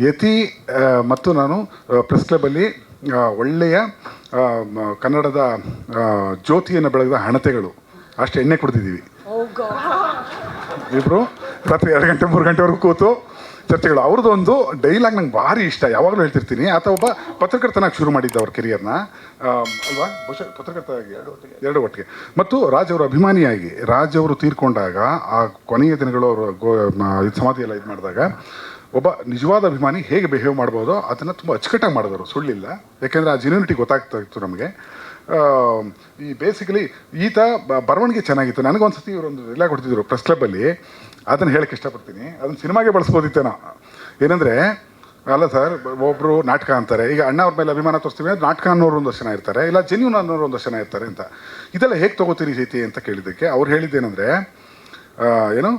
ಯತಿ ಮತ್ತು ನಾನು ಪ್ರೆಸ್ ಕ್ಲಬ್ಬಲ್ಲಿ ಒಳ್ಳೆಯ ಕನ್ನಡದ ಜ್ಯೋತಿಯನ್ನು ಬೆಳೆದ ಹಣತೆಗಳು. ಅಷ್ಟು ಎಣ್ಣೆ ಕುಡಿದಿದ್ದೀವಿ. ಇಬ್ಬರು ರಾತ್ರಿ ಎರಡು ಗಂಟೆ ಮೂರು ಗಂಟೆವರೆಗೂ ಕೂತು ಚರ್ಚೆಗಳು. ಅವ್ರದ್ದು ಒಂದು ಡೈಲಾಗ್ ನಂಗೆ ಭಾರಿ ಇಷ್ಟ. ಯಾವಾಗಲೂ ಹೇಳ್ತಿರ್ತೀನಿ. ಆತ ಒಬ್ಬ ಪತ್ರಕರ್ತನಾಗಿ ಶುರು ಮಾಡಿದ್ದ ಅವ್ರ ಕೆರಿಯರ್ನ ಅಲ್ವಾ? ಬಹುಶಃ ಪತ್ರಕರ್ತರಾಗಿ ಎರಡು ಒಟ್ಟಿಗೆ. ಎರಡು ಒಟ್ಟಿಗೆ. ಮತ್ತು ರಾಜ್ ಅವರ ಅಭಿಮಾನಿಯಾಗಿ ರಾಜ್ ಅವರು ತೀರ್ಕೊಂಡಾಗ ಆ ಕೊನೆಯ ದಿನಗಳು ಅವರು ಗೋ ಮ- ಇದು ಸಮಾಧಿ ಎಲ್ಲ ಇದು ಮಾಡಿದಾಗ ಒಬ್ಬ ನಿಜವಾದ ಅಭಿಮಾನಿ ಹೇಗೆ ಬಿಹೇವ್ ಮಾಡ್ಬೋದು ಅದನ್ನು ತುಂಬ ಅಚ್ಚುಕಟ್ಟಾಗಿ ಮಾಡಿದ್ರು ಸುಳ್ಳಿಲ್ಲ. ಯಾಕೆಂದರೆ ಆ ಜಿನ್ಯೂನಿಟಿ ಗೊತ್ತಾಗ್ತಾ ಇತ್ತು ನಮಗೆ. ಈ ಬೇಸಿಕಲಿ ಈತ ಬರವಣಿಗೆ ಚೆನ್ನಾಗಿತ್ತು. ನನಗೊಂದ್ಸತಿ ಇವರೊಂದು ಎಲ್ಲ ಕೊಡ್ತಿದ್ರು ಪ್ರೆಸ್ ಕ್ಲಬ್ಬಲ್ಲಿ ಅದನ್ನು ಹೇಳಕ್ಕೆ ಇಷ್ಟಪಡ್ತೀನಿ. ಅದನ್ನು ಸಿನಿಮಾಗೆ ಬಳಸ್ಬೋದಿತ್ತೇನೋ. ಏನಂದರೆ, ಅಲ್ಲ ಸರ್ ಒಬ್ಬರು ನಾಟಕ ಅಂತಾರೆ. ಈಗ ಅಣ್ಣ ಅವ್ರ ಮೇಲೆ ಅಭಿಮಾನ ತೋರಿಸ್ತೀವಿ ಅಂದರೆ ನಾಟಕ ಅನ್ನೋರು ಒಂದಷ್ಟು ಜನ ಇರ್ತಾರೆ, ಇಲ್ಲ ಜೆನ್ಯೂನ್ ಅನ್ನೋರು ಒಂದಷ್ಟು ಜನ ಇರ್ತಾರೆ ಅಂತ. ಇದೆಲ್ಲ ಹೇಗೆ ತೊಗೋತೀರಿ ಜೈತಿ ಅಂತ ಕೇಳಿದ್ದಕ್ಕೆ ಅವ್ರು ಹೇಳಿದ್ದೇನೆಂದರೆ ಏನು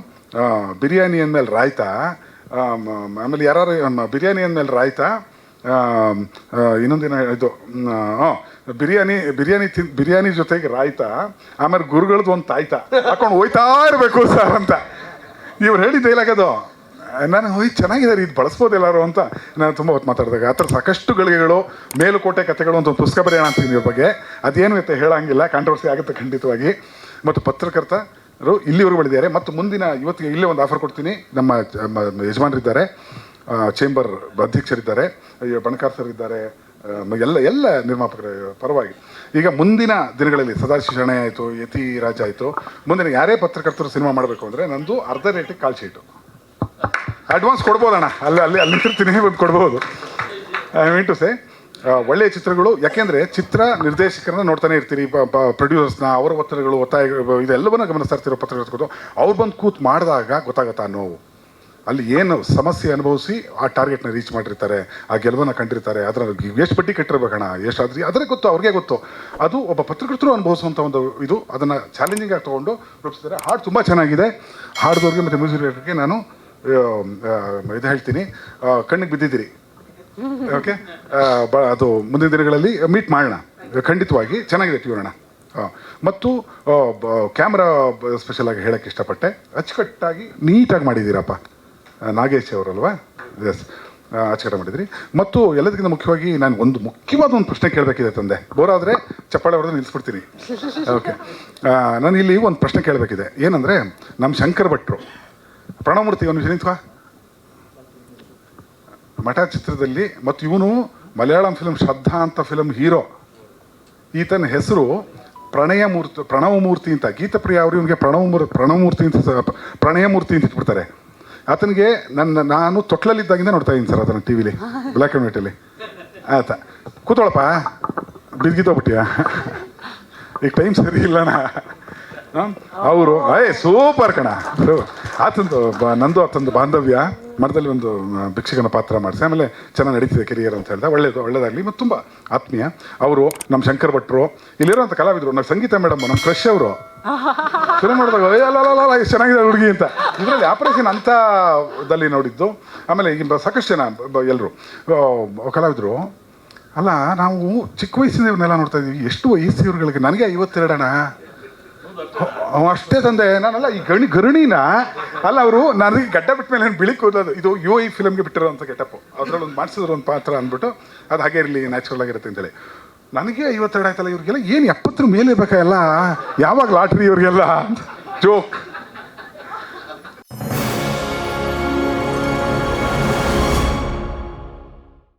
ಬಿರಿಯಾನಿ ಅಂದಮೇಲೆ ರಾಯ್ತಾ ಆಮೇಲೆ ಯಾರು ಬಿರಿಯಾನಿ ಅಂದಮೇಲೆ ರಾಯ್ತಾ? ಇನ್ನೊಂದಿನ ಇದು ಬಿರಿಯಾನಿ ಬಿರಿಯಾನಿ ತಿನ್, ಬಿರಿಯಾನಿ ಜೊತೆಗೆ ರಾಯ್ತಾ, ಆಮೇಲೆ ಗುರುಗಳದ್ದು ಒಂದು ತಾಯ್ತಾ. ಹಾಕೊಂಡು ಹೋಯ್ತಾ ಇರಬೇಕು ಸರ್ ಅಂತ. ಇವ್ರು ಹೇಳಿದ್ದೆ ಇಲ್ಲಾಗದು ನಾನು ಹೋಯ್ ಚೆನ್ನಾಗಿದೆ ಇದು ಬಳಸ್ಬೋದು ಎಲ್ಲರೂ ಅಂತ. ನಾನು ತುಂಬ ಹೊತ್ತು ಮಾತಾಡಿದಾಗ, ಆ ಥರ ಸಾಕಷ್ಟು ಗಳಿಗೆಗಳು, ಮೇಲುಕೋಟೆ ಕಥೆಗಳು ಅಂತ ಒಂದು ಪುಸ್ತಕ ಬರೆಯೋಣ ಅಂತೀನಿ ಇವ್ರ ಬಗ್ಗೆ. ಅದೇನು ಇರುತ್ತೆ ಹೇಳೋಂಗಿಲ್ಲ ಕಾಂಟ್ರವರ್ಸಿ ಆಗುತ್ತೆ ಖಂಡಿತವಾಗಿ. ಮತ್ತು ಪತ್ರಕರ್ತರು ಇಲ್ಲಿವರೆಗೂ ಬೆಳೆದಿದ್ದಾರೆ ಮತ್ತು ಮುಂದಿನ ಇವತ್ತಿಗೆ ಇಲ್ಲೇ ಒಂದು ಆಫರ್ ಕೊಡ್ತೀನಿ. ನಮ್ಮ ಯಜಮಾನರಿದ್ದಾರೆ. ಚೇಂಬರ್ ಅಧ್ಯಕ್ಷರಿದ್ದಾರೆ. ಬಣಕಾರ್ ಸರ್ ಇದ್ದಾರೆ. ಎಲ್ಲ ಎಲ್ಲ ನಿರ್ಮಾಪಕರ ಪರವಾಗಿ. ಈಗ ಮುಂದಿನ ದಿನಗಳಲ್ಲಿ ಸದಾಶಿವ ಶರಣೆ ಆಯಿತು, ಯತಿ ರಾಜ ಆಯಿತು. ಮುಂದಿನ ಯಾರೇ ಪತ್ರಕರ್ತರು ಸಿನಿಮಾ ಮಾಡಬೇಕು ಅಂದರೆ ನಂದು ಅರ್ಧ ರೇಟಿಗೆ ಕಾಲ್ ಶೀಟು ಅಡ್ವಾನ್ಸ್ ಕೊಡ್ಬೋದಣ್ಣ. ಅಲ್ಲಿ ಅಲ್ಲಿ ಅಲ್ಲಿ ನಿಂತಿರ್ತೀನಿ. ಒಂದು ಕೊಡ್ಬೋದು. ಐ ಮೀನ್ ಟು ಸೇ ಒಳ್ಳೆಯ ಚಿತ್ರಗಳು. ಯಾಕೆಂದರೆ ಚಿತ್ರ ನಿರ್ದೇಶಕರನ್ನ ನೋಡ್ತಾನೆ ಇರ್ತೀರಿ ಪ್ರೊಡ್ಯೂಸರ್ಸ್ನ ಅವರ ಒತ್ತಡಗಳು, ಒತ್ತಾಯ, ಇದೆಲ್ಲವನ್ನ ಗಮನಿಸ್ತಾ ಇರ್ತೀರೋ ಪತ್ರಕರ್ತರು ಅವ್ರು ಬಂದು ಕೂತ್ ಮಾಡಿದಾಗ ಗೊತ್ತಾಗತ್ತಾ ನೋವು? ಅಲ್ಲಿ ಏನು ಸಮಸ್ಯೆ ಅನುಭವಿಸಿ ಆ ಟಾರ್ಗೆಟ್ನ ರೀಚ್ ಮಾಡಿರ್ತಾರೆ, ಆ ಗೆಲುವನ್ನು ಕಂಡಿರ್ತಾರೆ. ಅದರ ಎಷ್ಟು ಬಡ್ಡಿ ಕಟ್ಟಿರ್ಬೇಕಣ ಎಷ್ಟಾದ್ರಿ ಅದರ ಗೊತ್ತು, ಅವ್ರಿಗೆ ಗೊತ್ತು. ಅದು ಒಬ್ಬ ಪತ್ರಕರ್ತರು ಅನುಭವಿಸುವಂಥ ಒಂದು ಇದು. ಅದನ್ನು ಚಾಲೆಂಜಿಂಗ್ ಆಗಿ ತೊಗೊಂಡು ರೂಪಿಸಿದ್ದಾರೆ. ಹಾಡು ತುಂಬ ಚೆನ್ನಾಗಿದೆ. ಹಾಡ್ದವ್ರಿಗೆ ಮತ್ತು ಮ್ಯೂಸಿಕ್ ಡೈರೆಕ್ಟರ್ಗೆ ನಾನು ಇದು ಹೇಳ್ತೀನಿ. ಕಣ್ಣಿಗೆ ಬಿದ್ದಿದ್ದೀರಿ. ಓಕೆ ಬ, ಅದು ಮುಂದಿನ ದಿನಗಳಲ್ಲಿ ಮೀಟ್ ಮಾಡೋಣ. ಖಂಡಿತವಾಗಿ ಚೆನ್ನಾಗಿದೆ ಟ್ಯೂನಣ್ಣ ಹಾಂ ಮತ್ತು ಕ್ಯಾಮ್ರಾ ಸ್ಪೆಷಲ್ ಆಗಿ ಹೇಳಕ್ಕೆ ಇಷ್ಟಪಟ್ಟೆ. ಅಚ್ಚುಕಟ್ಟಾಗಿ ನೀಟಾಗಿ ಮಾಡಿದ್ದೀರಪ್ಪ. ನಾಗೇಶ್ ಅವರಲ್ವಾ? ಎಸ್ ಆಚರಣೆ ಮಾಡಿದ್ರಿ. ಮತ್ತು ಎಲ್ಲದಕ್ಕಿಂತ ಮುಖ್ಯವಾಗಿ ನಾನು ಒಂದು ಮುಖ್ಯವಾದ ಒಂದು ಪ್ರಶ್ನೆ ಕೇಳಬೇಕಿದೆ ತಂದೆ. ಬೋರಾದರೆ ಚಪ್ಪಾಳೆ ಹೊಡೆದು ನಿಲ್ಲಿಸ್ಬಿಡ್ತೀನಿ ಓಕೆ ನಾನು ಇಲ್ಲಿ ಒಂದು ಪ್ರಶ್ನೆ ಕೇಳಬೇಕಿದೆ. ಏನಂದರೆ ನಮ್ಮ ಶಂಕರ್ ಭಟ್ರು, ಪ್ರಣವಮೂರ್ತಿ ಒಂದು ನಿಂತ್ಕೋ. ಮಠ ಚಿತ್ರದಲ್ಲಿ ಮತ್ತು ಇವನು ಮಲಯಾಳಂ ಫಿಲ್ಮ್ ಶ್ರದ್ಧಾ ಅಂತ ಫಿಲ್ಮ್ ಹೀರೋ. ಈತನ ಹೆಸರು ಪ್ರಣಯ ಮೂರ್ತಿ, ಪ್ರಣವ ಮೂರ್ತಿ ಅಂತ. ಗೀತಪ್ರಿಯ ಅವರು ಇವನಿಗೆ ಪ್ರಣವ ಮೂರ್ತ ಪ್ರಣವ ಮೂರ್ತಿ ಅಂತ ಪ್ರಣಯ ಮೂರ್ತಿ ಅಂತ ಇಟ್ಬಿಡ್ತಾರೆ. ಆತನಿಗೆ ನನ್ನ, ನಾನು ತೊಟ್ಲಲ್ಲಿದ್ದಾಗಿಂದ ನೋಡ್ತಾ ಇದ್ದೀನಿ ಸರ್ ಅದನ್ನು ಟಿ ವಿಲಿ ಬ್ಲ್ಯಾಕ್ ಆ್ಯಂಡ್ ವೈಟಲ್ಲಿ. ಆಯ್ತಾ ಕೂತ್ಕೊಳಪ್ಪ ಬಿದ್ಗಿದ್ದೋಗ್ಬಿಟ್ಟಿಯಾ ಈಗ ಟೈಮ್ ಸರಿ ಇಲ್ಲಣ್ಣ. ಅವರು ಅಯ್ಯ ಸೂಪರ್ ಕಣ. ಆತಂದು ನಂದು ಆತಂದು ಬಾಂಧವ್ಯ. ಮಠದಲ್ಲಿ ಒಂದು ಭಿಕ್ಷಕನ ಪಾತ್ರ ಮಾಡಿಸಿ, ಆಮೇಲೆ ಚೆನ್ನಾಗಿ ನಡೀತಿದೆ ಕೆರಿಯರ್ ಅಂತ ಹೇಳ್ದೆ. ಒಳ್ಳೇದು, ಒಳ್ಳೇದಾಗಲಿ ಮತ್ತು ತುಂಬ ಆತ್ಮೀಯ. ಅವರು ನಮ್ಮ ಶಂಕರ್ ಭಟ್ರು ಇಲ್ಲಿರೋಂಥ ಕಲಾವಿದರು ನಮ್ಮ ಸಂಗೀತ ಮೇಡಮ್ ನಮ್ಮ ಕ್ರಶ್ ಅವರು. ಶುರು ಮಾಡಿದಾಗ ಅಲ್ಲ ಎಷ್ಟು ಚೆನ್ನಾಗಿದೆ ಹುಡುಗಿ ಅಂತ. ಇದರಲ್ಲಿ ಆಪರೇಷನ್ ಅಂತದಲ್ಲಿ ನೋಡಿದ್ದು. ಆಮೇಲೆ ಈಗ ಸಾಕಷ್ಟು ಜನ ಎಲ್ಲರೂ ಕಲಾವಿದರು. ಅಲ್ಲ, ನಾವು ಚಿಕ್ಕ ವಯಸ್ಸಿನ ಇವ್ರನ್ನೆಲ್ಲ ನೋಡ್ತಾ ಇದ್ದೀವಿ ಎಷ್ಟು ವಯಸ್ಸು ಇವ್ರುಗಳಿಗೆ ನನಗೆ ಐವತ್ತೆರಡಣ ಅವ ಅಷ್ಟೇ ತಂದೆ, ನಾನಲ್ಲ, ಈ ಗಣಿ ಗರುಣಿನ ಅಲ್ಲ, ಅವರು ನನಗೆ ಗಡ್ಡ ಬಿಟ್ಟ ಮೇಲೆ ನಾನು ಬಿಳಿ ಕೂದಲು ಇದು ಯು ಐ ಫಿಲಮ್ಗೆ ಬಿಟ್ಟಿರೋಂಥ ಗೆಟಪ್ಪು ಅದರಲ್ಲಿ ಒಂದು ಮಾಡಿಸಿದ್ರು ಒಂದು ಪಾತ್ರ ಅಂದ್ಬಿಟ್ಟು ಅದು ಹಾಗೆ ಇರಲಿ ನ್ಯಾಚುರಲ್ ಆಗಿರುತ್ತೆ ಅಂತೇಳಿ. ನನಗೆ ಐವತ್ತೆರಡು ಆಯ್ತಲ್ಲ, ಇವ್ರಿಗೆಲ್ಲ ಏನು ಎಪ್ಪತ್ತರ ಮೇಲೆ ಇರಬೇಕಾ ಎಲ್ಲ? ಯಾವಾಗ ಲಾಟ್ರಿ ಇವ್ರಿಗೆಲ್ಲ? ಜೋಕ್